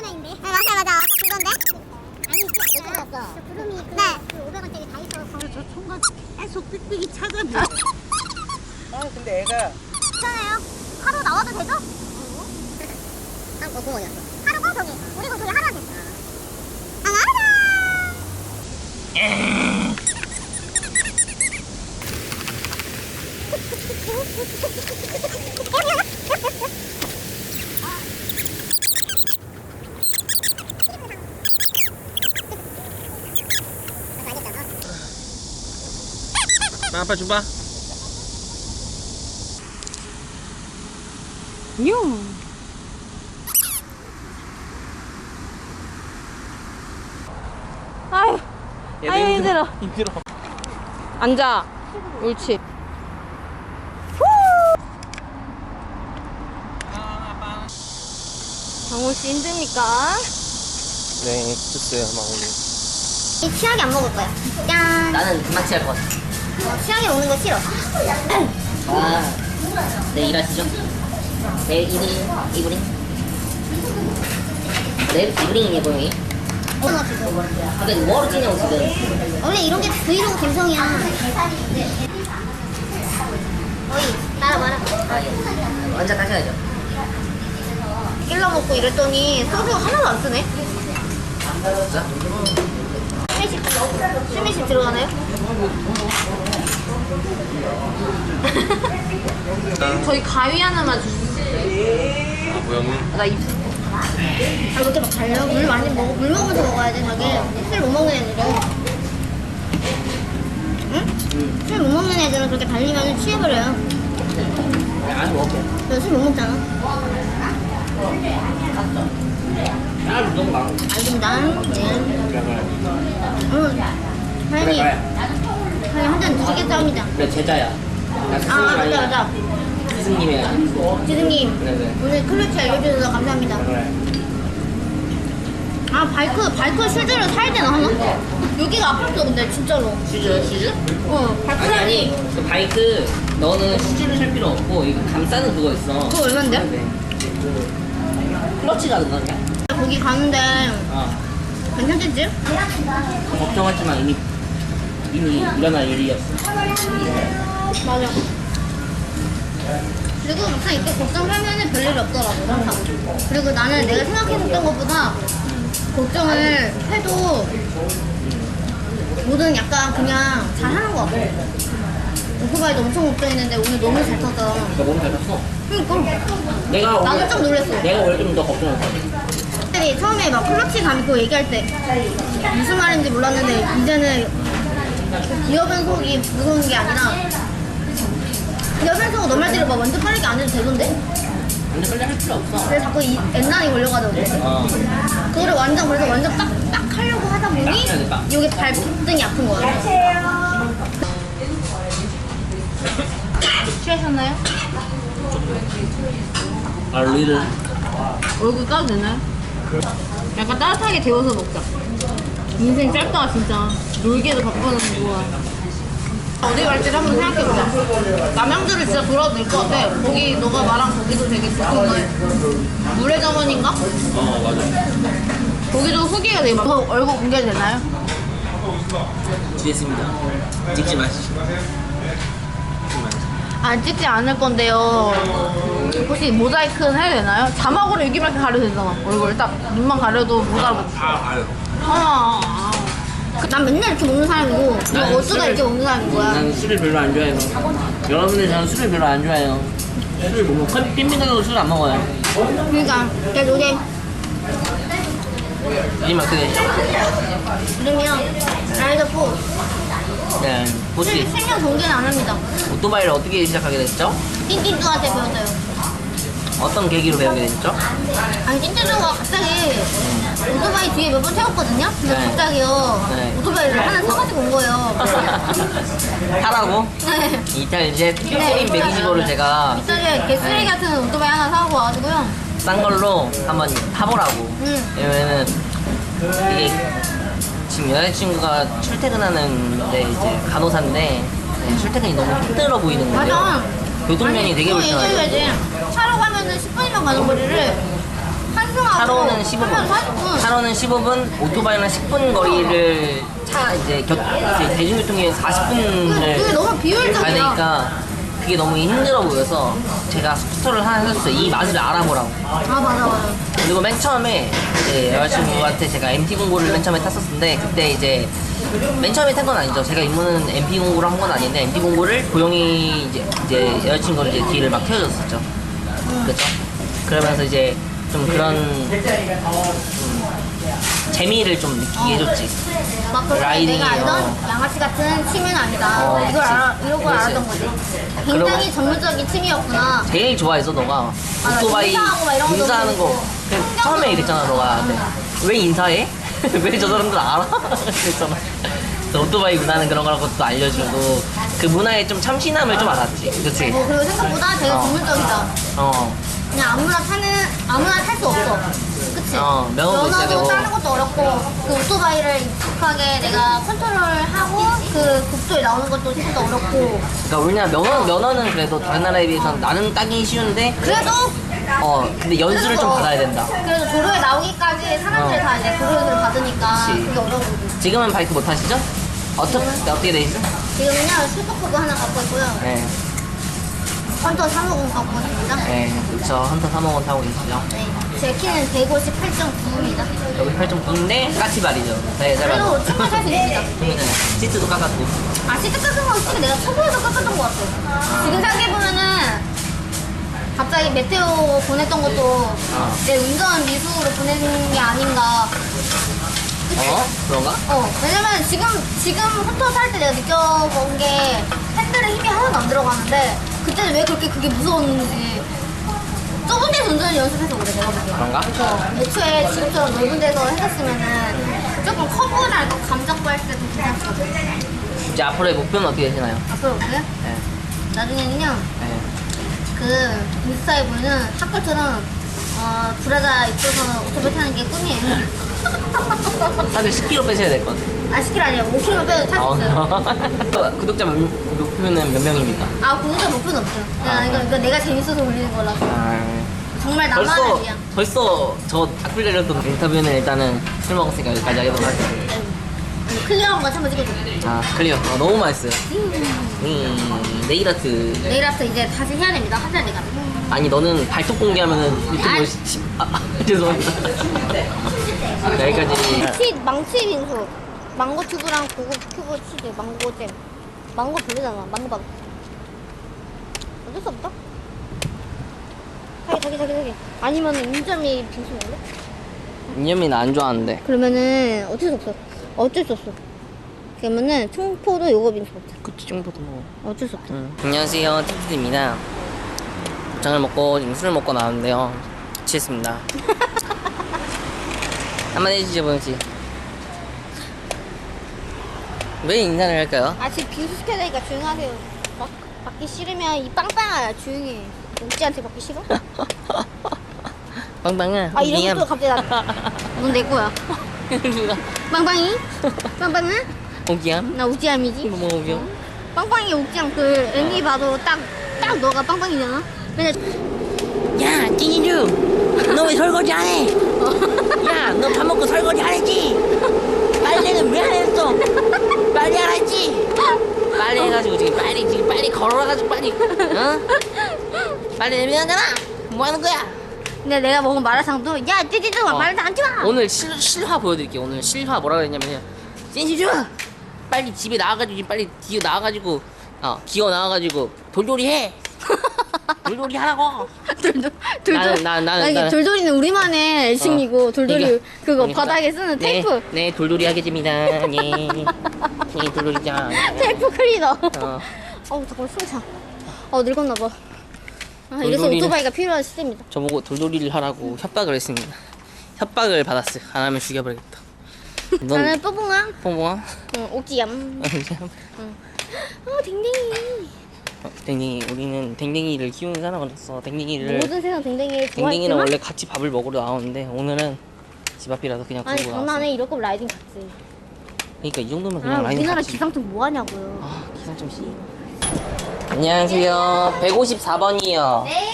하나인데. 네 맞아 맞아. 아까 그건데. 아니 그 그거였어. 저 구름이 그 네. 500원짜리 다이소 거. 저 총각 계속 삑삑이 찾아내. 아 근데 애가 괜찮아요. 하루 나와도 되죠? 한거 공원이었어. 우리고 저기 하나 됐어. 하나 하나. 아빠 줘봐. 뇽. 아유, 아유, 힘들어. 힘들어. 앉아. 옳지. 정우 씨 힘듭니까? 네, 좋어요, 마오니. 이 치약이 안 먹을 거야. 짠. 나는 금방 취할 것 같아. 어, 치약이 먹는 거 싫어. 아, 내 일하시죠? 내일 이브닝, 이브닝? 내일 이브닝이니, 고양이? 근데 뭐하러 찌냐고, 지금. 원래 이런 게 브이로그 감성이야. 어이, 따라와라. 아, 예. 완전 하셔야죠. 일러 먹고 이랬더니 소주 하나도 안 쓰네. 진짜? 스미식 들어가나요? 저희 가위 하나만 주세요. 아, 고양이? 나 입. 아, 이렇게 막 달려? 물 많이 먹어. 물 먹으면서 먹어야 돼, 저기. 술못 먹는 애들은. 응? 술 못 먹는 애들은 그렇게 달리면 취해버려요. 안 먹을게. 너술못 먹잖아. 아, 너무 많아. 알겠습니다. 네. 응. 사장님, 사장님 한잔 드시겠다 합니다. 그래, 제자야. 나 스승님 아, 맞아, 아니야. 맞아. 스승님이야. 지승님, 네네. 오늘 클러치 알려주셔서 감사합니다. 그래. 아, 바이크, 바이크 슈즈를 사야 되나, 하나? 여기가 아팠어, 근데, 진짜로. 슈즈, 슈즈? 어, 바이크 아니, 사야 아니. 그 바이크, 너는 슈즈를 살 필요 없고, 이거 감싸는 그거 있어. 그거 얼만데? 네. 클러치가 그거냐? 거기 가는데 어. 괜찮겠지? 걱정하지만 이미, 이미 일어날 일이었어. 맞아. 그리고 막상 이렇게 걱정하면은 별일이 없더라고, 항상. 그리고 나는 내가 생각했었던 것보다 걱정을 해도 뭐든 약간 그냥 잘하는 것 같아. 오토바이도 엄청 걱정했는데 오늘 너무 잘 탔잖아. 너 너무 잘 탔어. 그러니까 내가 나도 좀 놀랬어. 내가 원래 좀 더 걱정했 어. 애들이 처음에 막 클러치 감고 얘기할 때 무슨 말인지 몰랐는데 이제는 기어 변속이 무서운 게 아니라 기어 변속은 너 말 대로 막 완전 빠르게 안 해도 되던데? 근데 빨리 할 필요 없어. 근데 자꾸 이 엔난이 걸려가지고 어. 그거를 완전 그래서 완전 딱, 딱 하려고 하다 보니 딱 해야 돼, 딱. 여기 발등이 아픈 거야 취하셨나요? 아. 얼굴 까도 되나요? 약간 따뜻하게 데워서 먹자. 인생 짧다 진짜. 놀기에도 바쁘는 거야. 어디 갈지 한번 생각해보자. 남양주를 진짜 돌아도 될 것 같아. 거기 너가 말한 거기도 되게 좋은 거야. 물의 정원인가? 어, 맞아. 거기도 후기가 되게 많아. 얼굴 공개되나요? 됐습니다. 찍지 마시죠. 안 찍지 않을 건데요. 혹시 모자이크는 해야 되나요? 자막으로 여기만 가려도 되잖아. 얼굴 딱 눈만 가려도 못 알아보고. 아, 아유. 아, 그- 난 맨날 이렇게 먹는 사람이고 어쩌다 술을- 이렇게 먹는 사람인 거야. 나는 술을 별로 안 좋아해서. 여러분들 저는 술을 별로 안 좋아해요. 술을 못 먹어. 빈민가도 술안 먹어요. 그러니까 내가 요새 이만 그래. 그러면 라이더 4 네, 보시 실- 실명 공개는 안 합니다. 오토바이를 어떻게 시작하게 됐죠? 띵띵주한테 배웠어요. 어떤 계기로 배우게 됐죠? 아니 띵띵주가 갑자기 오토바이 뒤에 몇 번 태웠거든요. 근데 네. 갑자기요 네. 오토바이를 하나 사가지고 온 거예요. 타라고? 네. 이탈 이제 필수인 125를 제가 이탈리아 개쓰레기 같은 오토바이 하나 사고 와가지고요. 싼 걸로 한번 타보라고. 응. 왜냐면은 이게 지금 여자친구가 출퇴근하는데 이제 간호사인데 네, 출퇴근이 너무 힘들어 보이는 거예요. 맞아. 교통면이 되게. 얘기해야지. 차로 가면은 10분이면 가는 거리를 한승하고 차로는 15분, 하면 40분. 차로는 15분, 오토바이는 10분 거리를 차 이제 겨, 이제 대중교통에 40분을 그게 너무 비효율적이야. 가야 되니까 그게 너무 힘들어 보여서 제가 스쿠터를 하나 샀어요. 이 맛을 알아보라고. 아 맞아 맞아. 그리고 맨 처음에 이제 여자친구한테 제가 MT 공고를 맨 처음에 탔었는데 그때 이제 맨 처음에 탄 건 아니죠. 제가 입문은 MT 공고를 한 건 아닌데 MT 공고를 고영이 이제, 이제 여자친구를 이제 뒤를 막 태워줬었죠. 그렇죠? 그러면서 이제 좀 그런 좀 재미를 좀 느끼게 해줬지. 막 그렇게 라이딩이요. 내가 알던 양아치 같은 취미는 아니다. 어, 이걸 그치. 알아, 이런 걸 그치. 알았던 거지. 굉장히 전문적인 취미였구나. 제일 좋아해서 너가 맞아, 오토바이 인사하고 막 이런 거 인사하는 너무 거 신경 처음에. 이랬잖아 너가 나한테 왜 인사해? 왜 저 사람들 알아? 그랬잖아 그래서 오토바이 문화는 그런 거라고 또 알려주고 그 문화에 좀 참신함을 좀 알았지 그치? 뭐 그리고 생각보다 되게 어. 전문적이다. 어 그냥 아무나 타는 아무나 탈 수 없어. 그치? 어, 면허도 있어야 되고. 따는 것도 어렵고 그 오토바이를 익숙하게 내가 컨트롤하고 그 국도에 나오는 것도 진짜 어렵고 그러니까 우리나라 면허, 면허는 그래도 다른 나라에 비해서는 나는 따기 쉬운데 그래도 어 근데 연수를 좀 그래서- 받아야 된다 그래도 도로에 나오기까지 사람들이 어. 다 이제 도로를 받으니까 그치. 그게 어려운 거지. 지금은 바이크 못 타시죠? 어떻게, 어떻게 돼 있어? 지금은요 슈퍼커브 하나 갖고 있고요. 네, 헌터 350 갖고 있습니다. 네 그렇죠 헌터 350 타고 계시죠 네. 제 키는 158.9입니다. 여기 8.9인데 까치발이죠 네, 잘 그래도 봤어 충분히 탈수 있습니다. 그러면은 시트도 깎았고 아, 시트 깎은 건 솔직히 내가 초보에서 깎았던 것 같아. 지금 생각해보면은 갑자기 메테오 보냈던 것도 아. 내 운전 미숙으로 보낸 게 아닌가. 어? 그런가? 어, 왜냐면 지금, 지금 헌터 살때 내가 느껴본 게 핸들에 힘이 하나도 안 들어가는데 그때는 왜 그렇게 그게 무서웠는지 좁은 데서 운전을 연습해서 그래, 내가 보기엔. 그런가? 그래서 애초에 지금처럼 넓은 데서 했었으면은 조금 커브나 이렇게 감잡고 할 때도 괜찮거든. 이제 앞으로의 목표는 어떻게 되시나요? 앞으로 어떻게? 네. 나중에는요, 네. 그 인스타에 보이는 학교처럼 어, 브라자 입고서 오토바이 타는 게 꿈이에요. 사실 10kg 빼셔야 될 것 같아요. 아, 10kg 아니라 5kg 빼도 탈 수 있어요. 어. 구독자 몇, 목표는 몇 명입니까? 아, 구독자 목표는 없어요. 그냥 이거, 이거 내가 재밌어서 올리는 거라서. 아, 정말 나만을 벌써 위한. 벌써 저 악플 내렸던 인터뷰는 일단은 술 먹었으니까 여기까지 하도록 할게요. 아니, 클리어한 거 한번 찍어줘. 아 클리어. 어, 너무 맛있어요. 음, 네일 아트. 내일 앞서 이제 다시 해야 됩니다. 한달 내가. 아니 너는 발톱 공개하면은 유튜브 시, 시, 아, 아, 죄송합니다. 여기까지. 치, 망치 빙수. 망고 튜브랑 고급 큐브 치즈, 망고 잼. 망고 별로잖아. 망고 밥. 어쩔 수 없다. 자기, 자기, 자기, 자기. 아니면 인절미 빙수 먹을래? 인연미는 안 좋아하는데. 그러면은 어쩔 수 없어. 어쩔 수 없어. 그러면은 청포도 요거 빙수 먹자. 그치 정도도 먹어. 어쩔 수 없다. 음. 안녕하세요 티티입니다. 곱창을 먹고 지금 술을 먹고 나왔는데요. 취했습니다. 한마디 해주죠 보영 씨. 왜 인사를 할까요? 아 지금 빙수 시켜야 되니까 조용하세요. 막 받기 싫으면 이 빵빵아 조용히. 해. 옥지한테 받기 싫어? 빵빵아. 아 이런 것도 갑자기 나. 넌내 거야. 빵빵이? 빵빵아? 오기암? 나 옥지암이지. 뭐 오기암? 빵빵이 옥지암 그 애니 봐도 딱 딱 너가 빵빵이잖아. 근데 야, 찐이주! 너왜 설거지 안 해? 야, 너 밥 먹고 설거지 안 했지? 빨래는 왜 안 했어? 빨리 안 했지? 빨리 해가지고 지금 빨리 지금 빨리 걸어가지고 빨리 어? 빨리 내면 하잖아 뭐 하는 거야? 근데 내가 먹은 마라탕도 야 찌찌찌 어. 마라탕 안 좋아. 오늘 실, 실화 보여드릴게요 오늘 실화 뭐라 그랬냐면요 찐이주! 빨리 집에 나와가지고 지금 빨리 기어 나와가지고 어 기어 나와가지고 돌돌이 해 돌돌이 하라고. 돌돌 돌돌. 나는- 나- 나는- 아니, 나는- 돌돌이는 우리만의 애칭이고 돌돌이 그러니까- 그거 그러니까. 바닥에 쓰는 네, 테이프 네, 돌돌이 하겠습니다. 예. 예, 돌돌이자. 테이프 클리너. 어. 어우 잠깐 숨 차. 어 늙었나 봐. 아, 이래서 돌돌이는- 오토바이가 필요한 시대입니다. 저보고 돌돌이를 하라고 협박을 했습니다. 협박을 받았어요. 안 하면 죽여버리겠다. 넌 나는 뽀뽕아. 뽕뽕아? 응, 옥지얌. 어 댕댕이. 어, 댕댕이 우리는 댕댕이를 키우는 사람으로서 댕댕이를 모든 세상 댕댕이를 댕댕이랑 좋아했지만 원래 같이 밥을 먹으러 나오는데 오늘은 집 앞이라서 그냥 아니 두고 나왔어. 장난해 이럴 거면 라이딩 갔지. 그러니까 이 정도면 그냥 아 라인 우리나라 같이. 기상청 뭐 하냐고요. 아 기상청 씨. 안녕하세요. 154번이요. 네.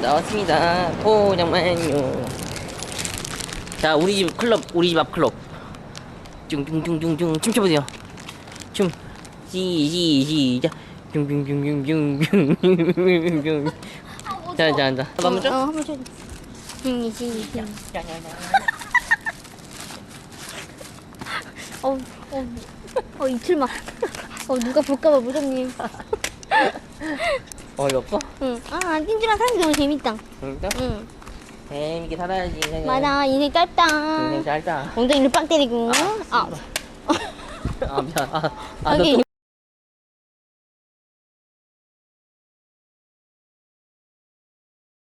나왔습니다. 오 잠깐만요. 자 우리 집 클럽 우리 집 앞 클럽. 쭝쭝쭝쭝쭝 춤춰보세요. 춤 시, 시, 시작. 쭝쭝쭝쭝쭝쭝쭝쭝쭝 자, 자, 자. 한번 어, 줘. 한번 줘. 응, 시작. 어, 어, 어 이틀만. 어 누가 볼까봐 무섭니. 어이없어? 응. 아 띵주랑 사는 게 너무 재밌다. 그러니까? 응. 재밌게 살아야지. 인생은. 맞아 인생 짧다. 인생 짧다. 엉덩이를 빵 때리고. 아. 아, 미안. 아, 아, 너 여기